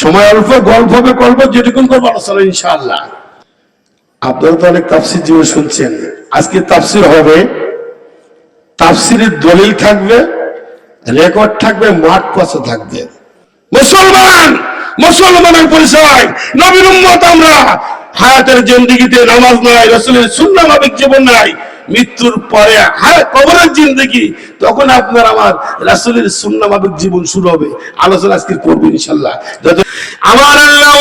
সময় অল্প, গল্প হবে গল্প যেটুকুন করব আলোচনা ইনশাআল্লাহ। আপনারা তো অনেক তাফসির জীবন শুনছেন। আজকে তাফসির হবে, তাফসিরের দলিল থাকবে, রেকর্ড থাকবে, মাঠ কথা থাকবে। মুসলমান, মুসলমানের পরিচয় উম্মত আমরা। হায়াতের জিন্দিগিতে নামাজ নাই, রসুলের মাফিক জীবন নাই। মৃত্যুর পরে, হায়, কবরের জিন্দগি, তখন আপনার আমার রাসুলের সুন্নামাবিক জীবন শুরু হবে। আলোচনা আজকে করব ইনশাল্লাহ যত আমার আল্লাহ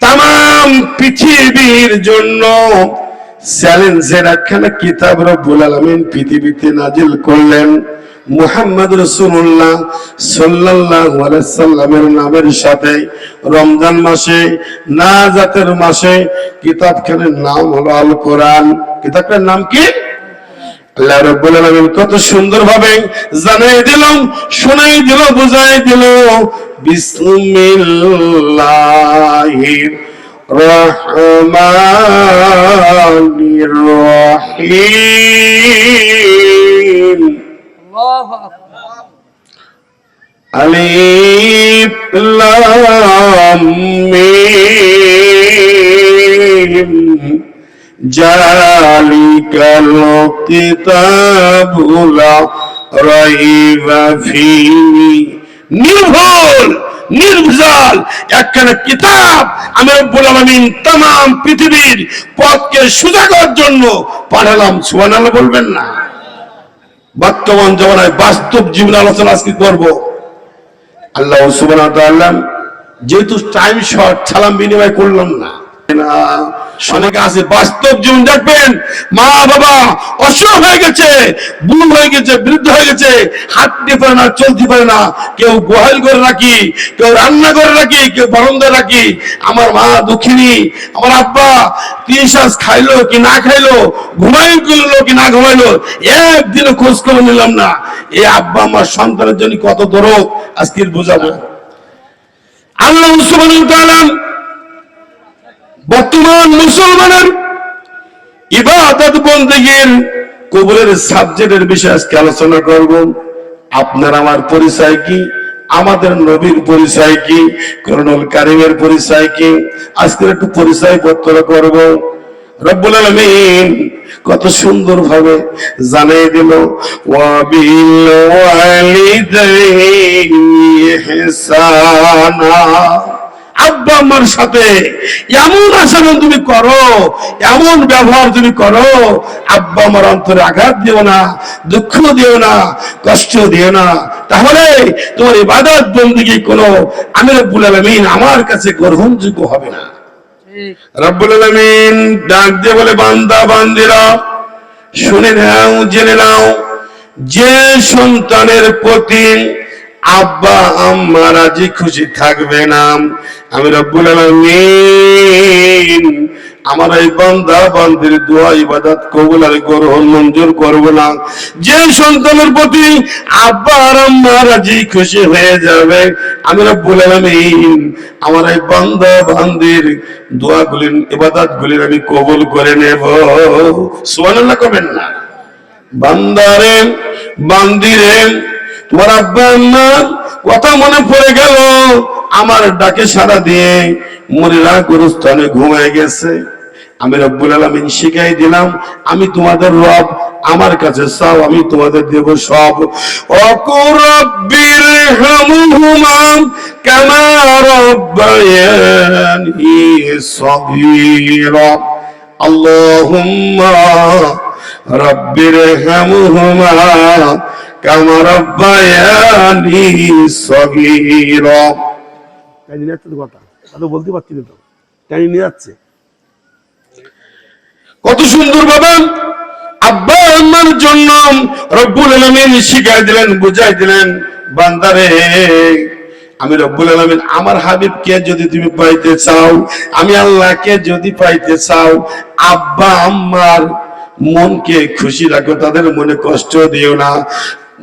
তাম পৃথিবীর জন্য চ্যালেঞ্জের একখানা কিতাব রব্বুল আলামিন পৃথিবীতে নাজিল করলেন। মুহাম্মদ রাসূলুল্লাহ সাল্লাল্লাহু আলাইহি সাল্লামের নামের সাথে রমজান মাসে, নাজাতের মাসে কিতাবখানের নাম হলো আল কোরআন কিতাবটার নাম কি? আল্লাহ রাব্বুল আলামিন কত সুন্দরভাবে জানাই দিলাম, শোনাই দিল, বুঝাই দিল। বিসমিল্লাহির রহমানির রহিম। নির্ভুল, নির্ভুজাল। একখানা কিতাব আমি বললাম আমি তাম পৃথিবীর পথকে সুজাগর জন্য পাঠালাম। সুবহানাল্লাহ বলবেন না। বর্তমান জমানায় বাস্তব জীবন আলোচনা আজকে করব। আল্লাহ সুবান যেহেতু টাইম শর্ট ছালাম বিনিময় করলাম না, অনেকে বাস্তব জীবন দেখবেন। মা, বাবা অসুখ হয়ে গেছে হয়ে গেছে বৃদ্ধ হয়ে গেছে, হাঁটতে পারে না, চলতে পারে না। কেউ গোহাল করে রাখি, কেউ রান্না করে রাখি, কেউ রাখি। আমার মা দুঃখিনী, আমার আব্বা খাইলো কি না খাইলো কি না ঘুমাইলো একদিনও খোঁজ খবর নিলাম না। এ আব্বা আমার সন্তানের জন্য কত দরদ আজকে বোঝাবো। আল্লাহ বর্তমান মুসলমানের ইবাদত বন্দীগীর কবুলের সাবজেক্টের বিষয়ে আজকে আলোচনা করব। আপনার আমার পরিচয় কি? আমাদের নবীর পরিচয় কি? করণুল কারিমের পরিচয় কি? আজকে একটু পরিচয় পত্র করব কত সুন্দর ভাবে জানিয়ে দিল, ওয়াবিল ওয়ালিদাইনি ইহসানা। আব্বা আমার সাথে এমন আচরণ তুমি করো, এমন ব্যবহার তুমি করো, আব্বা আমার অন্তরে আঘাত দিও না, দুঃখ দিও না, কষ্ট দিও না। তাহলে তোমার ইবাদত বন্দিগি কোনো আমি রব্বুল আলামিন আমার কাছে গ্রহণযোগ্য হবে না। রব্বুল আলামিন ডাক দিয়ে বলে, বান্দা, বান্দিরা, শুনে নাও, জেনে নাও, যে সন্তানের প্রতি আব্বা, আম্মা রাজি খুশি থাকবে না। আমি রব্বুল আলামিন আমার এই বান্দা, বান্দির দোয়া, ইবাদত কবুল আর গ্রহণ মঞ্জুর করব না। যে সন্তানের প্রতি আব্বা আর আম্মা রাজি খুশি হয়ে যাবে, আমি রব্বুল আলামিন আমার এই বান্দা, বান্দির দোয়াগুলি ইবাদতগুলির আমি কবুল করে নেব। সুবহানাল্লাহ করবেন না? বান্দারে, বান্দিরে তোমার আব্বা আম্মার কথা মনে পড়ে গেল। আমার ডাকে সারা দিয়ে মরিরা গুরুস্থানে ঘুমায় গেছে। আমি রব্বুল আলামিন শিখাই দিলাম, আমি তোমাদের রব, আমার কাছে চাও, আমি তোমাদের দেব সব। অকুরব্বির হামুহুমা কামা রব্বায়ানি সগীরা। রব্বির হামুহুমা কামা রব্বায়ানি সগীরা। তাই নিয়ে যাচ্ছে কথা তা তো বলতে পারছি না তো। তাই নিয়ে যাচ্ছে কত সুন্দর ভাবে আব্বা আম্মার জন্য রব্বুল আলামিন শিখাই দিলেন বুঝাই দিলেন বান্দারে আমি রব্বুল আলামিন আমার হাবিবকে যদি তুমি পাইতে চাও আমি আল্লাহকে যদি পাইতে চাও আব্বা আম্মার মনকে খুশি রাখো, তাদের মনে কষ্ট দিও না,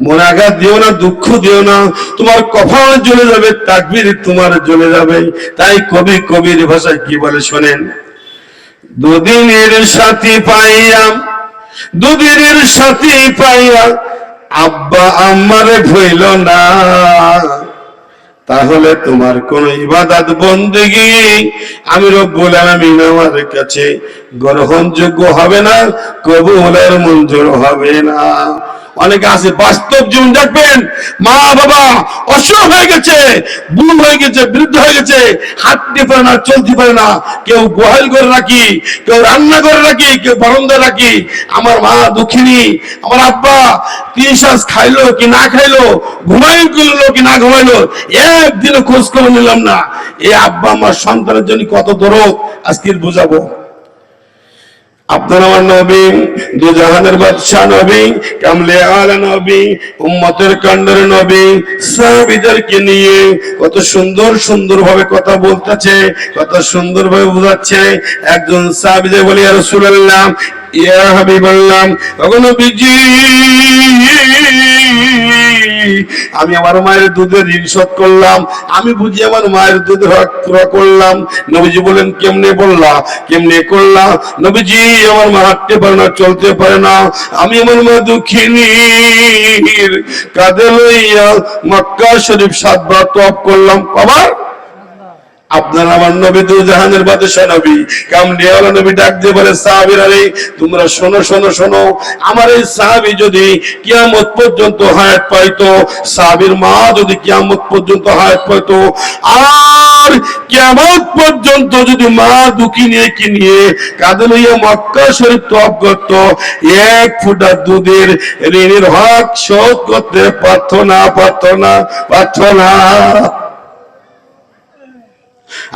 মনে আঘাত দিও না, দুঃখ দিও না, তোমার কপাল জ্বলে যাবে, তাকবির তোমার জ্বলে যাবে। তাই কবি কবির ভাষায় কি বলে শোনেন? দুদিনের সাথী পাইয়া, দুদিনের সাথী পাইয়া আব্বা আমারে ভইল না। তাহলে তোমার কোন ইবাদত বন্দেগি আমি রব্বুল আলামিন আমার কাছে গ্রহণযোগ্য হবে না, কবুলের মঞ্জুর হবে না। অনেকে আছে, বাস্তব জীবন দেখবেন, মা বাবা অসুখ হয়ে গেছে বুড়ো হয়ে গেছে বৃদ্ধ হয়ে গেছে, হাঁটতে পারে না, চলতে পারে না, কেউ গোহাল করে রাখি, কেউ রান্না করে রাখি, কেউ বারান্দায় রাখি, আমার মা দুঃখিনী, আমার আব্বা তিন শ্বাস খাইলো কি না খাইলো ঘুমাই করল কি না ঘুমাইলো একদিনও খোঁজ করে নিলাম না। এই আব্বা, আমার সন্তানের জন্য কত দরদ আজকে বুঝাবো। আপনার আমার নবী দু জাহানের বাদশাহ নবী, কামলে আলা নবী, উম্মতের কান্ডের নবী, সাহাবীদেরকে নিয়ে কত সুন্দর সুন্দর ভাবে কথা বলতেছে, কত সুন্দর ভাবে বোঝাচ্ছে। একজন সাহাবীদের বলি, ইয়া রাসূলুল্লাহ, ইয়া হাবিবাল্লাহ, ওগো নবীজি আমি আমার মায়ের দুধের ঋণ শোধ করলাম। আমি বুঝি আমার মায়ের দুধ পুরো করলাম। নবীজি বলেন কেমনে বললা? কেমনে করলা? নবীজি, আমার মা হাঁটতে পারে না, চলতে পারে না। আমি আমার মা দুঃখিনী কাঁধে লইয়া মক্কা শরীফ সাতবার তপ করলাম। আবার আপনার আমার নবী দু জাহানের নবী। ডাক দিয়ে বলে আরে তোমরা শোনো শোনো শোনো। আমার এই সাহাবী যদি কিয়ামত পর্যন্ত হায়াত পাইতো, সাহাবীর মা যদি কিয়ামত পর্যন্ত হায়াত পাইতো, আর কিয়ামত পর্যন্ত যদি মা দুঃখী নিয়ে কি নিয়ে কাঁদে লইয়া মক্কা শরীফ তপ করত, এক ফুটা দুধের ঋণের হক শোধ করতে পারত না পারত না পারত না।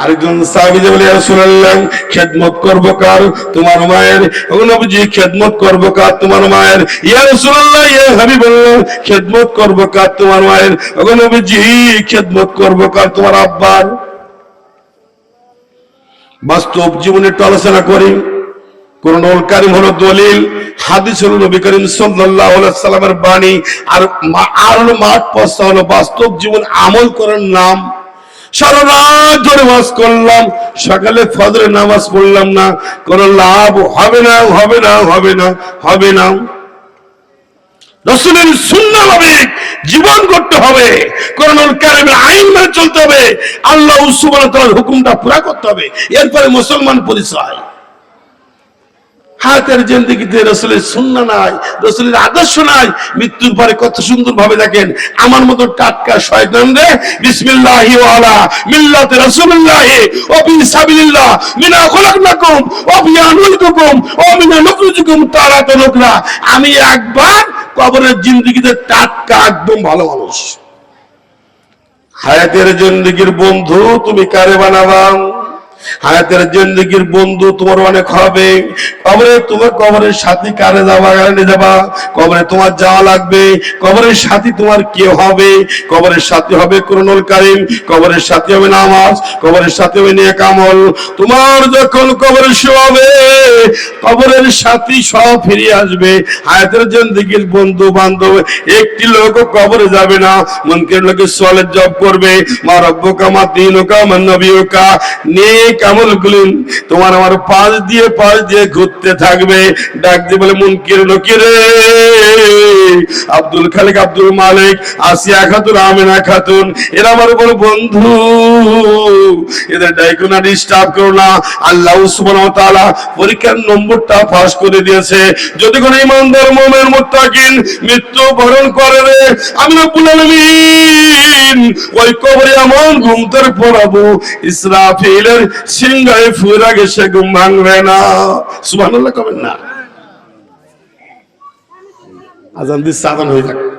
আরেকজন সাহাবীজি বলে রাসূলুল্লাহ, খেদমত করব কার? তোমার মায়ের ও খেদমত করব কার তোমার মায়ের? ইয়া রাসূলুল্লাহ, ইয়া হাবিবাল্লাহ, খেদমত করব কার তোমার মায়ের? ও খেদমত করব কার তোমার আব্বার? বাস্তব জীবনে একটু আলোচনা করি কোরআনুল কারীম হলো দলিল, হাদিস হলো নবী করিম সাল্লাল্লাহু বাণী, আর আর মাঠ পস্তা হলো বাস্তব জীবন আমল করার নাম। সারা রাত ধরে ওয়াজ করলাম। সকালে ফজরে নামাজ পড়লাম না। লাভ হবে না হবে না হবে না হবে না। রসুলের জীবন করতে হবে। করোনার কারণে আইন মেনে চলতে হবে। আল্লাহ সুবহানাহু হুকুমটা পুরা করতে হবে। এরপরে মুসলমান পরিচয়। হাতের জিন্দগিতে রসুলের শূন্য নাই, রসুলের আদর্শ নাই। মৃত্যুর পরে কত সুন্দর ভাবে দেখেন, আমার মতো টাটকা শয়তান রে বিসমিল্লাহি ওয়ালা মিল্লাতে রাসূলুল্লাহি ও ফি সাবিলিল্লাহ মিনা খলাকনাকুম ও ফি আনুলকুম ও মিনা নুখরিজুকুম তারাত নুকরা আমি একবার কবরের জিন্দগিতে টাটকা একদম ভালো মানুষ। হায়াতের জিন্দগির বন্ধু তুমি কারে বানাবা হায়াতের জিন্দগির বন্ধু তোমার অনেক হবে। কবরে তোমার কবরের সাথী কারে যাবা কারে যাবা? কবরে তোমার যাওয়া লাগবে। কবরের সাথী তোমার কে হবে? কবরের সাথী হবে করুণল কারিম। কবরের সাথী হবে নামাজ। কবরের সাথী হবে নিয়ে কামল তোমার যখন কবরে শোয়াবে কবরের সাথী সব ফিরে আসবে। হায়াতের জিন্দগির বন্ধু বান্ধব, একটি লোক কবরে যাবে না। মনকের লোকে সলের জব করবে। মা রব্বকা মা দিনুকা মা নবীকা নেক আমল গুলিন তোমার আমার পাশ দিয়ে পাশ দিয়ে ঘুরতে থাকবে। আব্দুল খালিক, আব্দুল মালিক, আসিয়া খাতুন, আমিনা খাতুন, এরা আমার বড় বন্ধু। এদের ডিস্টার্ব করো না। আল্লাহ পরীক্ষার নম্বরটা ফাঁস করে দিয়েছে। যদি কোনো ইমানদার, মুমিন, মুত্তাকিন মৃত্যু বরণ করে রে, আমি রব্বুল আলামিন ওই কবরে এমন ঘুম তোর পড়াবো, ইসরাফিলের সিংহায় আগে সে ঘুম ভাঙবে না। সুবহানাল্লাহ কবেন না। আজান দিচ্ছে আজান হয়ে যাক।